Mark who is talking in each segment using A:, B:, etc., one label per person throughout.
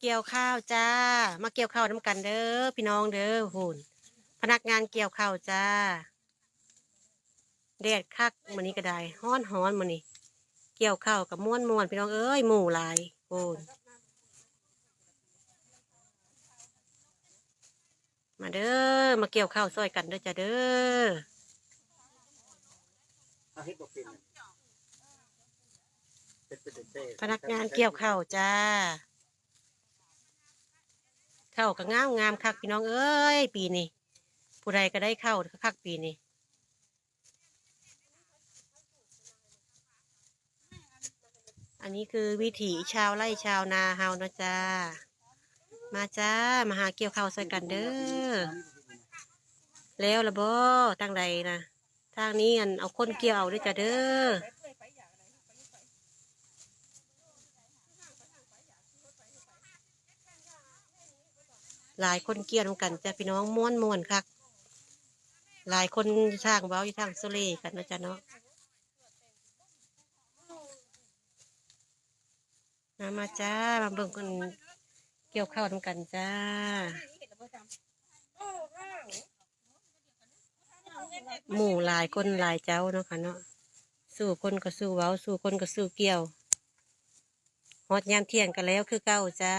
A: เกี่ยวข้าวจ้า มาเกี่ยวข้าวน้ำกันเด้อพี่น้องเด้อหุ่นพนักงานเกี่ยวข้าวจ้าแดดคักมันนี้ก็ได้ฮ้อนฮ้อนมันนี้เกี่ยวข้าวกับม้วนม้วนพี่น้องเอ้ยหมู่หลายหุ่นมาเด้อมาเกี่ยวข้าวซอยกันเด้อจ้าเด้อ
B: เอาเฮ็ดบ่เป็นน่ะเป็นเป็นเต้
A: พนักงานเกี่ยวข้าวจ้า ข้าก็งามงามคักพี่น้องเอ้ยปีนี้ผู้ใดก็ได้เข้าคักปีนี้อันนี้คือวิถีชาวไร่ชาวนาเฮานะจ้า มาจ้า มาหาเกี่ยวข้าวใส่กันเด้อ แล้วละบ่ทางใดนะทางนี้อันเอาคนเกี่ยวเอาด้วยจ้ะเด้อ หลายคนเกี่ยวนกันจ้ะพี่น้องม้วนม้วนคักหลายคนทางเว้าอยู่ทางโซเลกันนะจ๊ะเนาะมามาจ้ามาเบิ่งคนเกี่ยวข้าวนำกันจ้าหมู่หลายคนหลายเจ้าเนาะค่ะเนาะสู้คนก็สู้เว้า สู้คนก็สู้เกี่ยวฮอดยามเที่ยงกันแล้วคือเก้าจ้า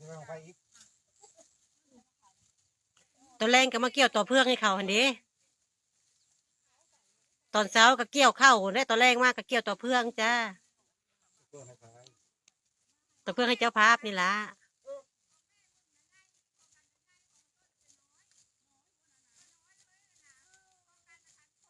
B: ตัวแรกสิขึ้นไปอีก
A: ตอนแรงก็มาเกี่ยวต่อเพื่องให้เขาหันเด้ตอนเช้าก็เกี่ยวเข้าได้ตอนแรงมากก็เกี่ยวต่อเพื่องจ้า
B: เพื่อให้พาย
A: ต่อเพื่องให้เจ้าภาพนี่ละ